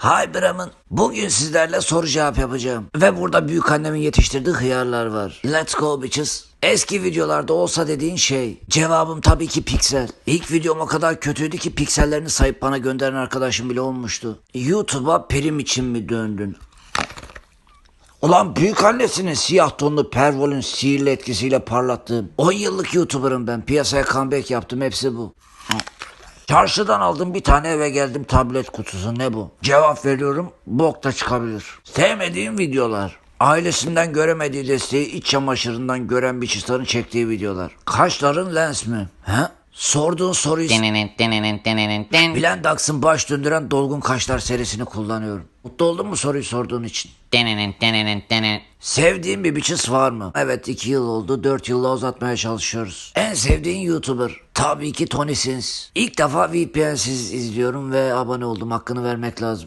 Hi Bram'ın. Bugün sizlerle soru cevap yapacağım. Ve burada büyük annemin yetiştirdiği hıyarlar var. Let's go bitches. Eski videolarda olsa dediğin şey. Cevabım tabii ki piksel. İlk videom o kadar kötüydü ki piksellerini sayıp bana gönderen arkadaşım bile olmuştu. YouTube'a prim için mi döndün? Ulan büyük annesinin siyah tonlu pervolün sihirli etkisiyle parlattığım 10 yıllık YouTuber'ım ben. Piyasaya comeback yaptım hepsi bu. Çarşıdan aldım bir tane eve geldim tablet kutusu ne bu? Cevap veriyorum bok da çıkabilir. Sevmediğim videolar. Ailesinden göremediği desteği iç çamaşırından gören bir çıtanın çektiği videolar. Kaşların lens mi? He? Sorduğun soruyu den. Blendax'ın baş döndüren dolgun kaşlar serisini kullanıyorum. Mutlu oldun mu soruyu sorduğun için? Sevdiğin bir biçis var mı? Evet 2 yıl oldu 4 yılla uzatmaya çalışıyoruz. En sevdiğin YouTuber? Tabii ki Tony Sins. İlk defa VPN'siz izliyorum ve abone oldum hakkını vermek lazım.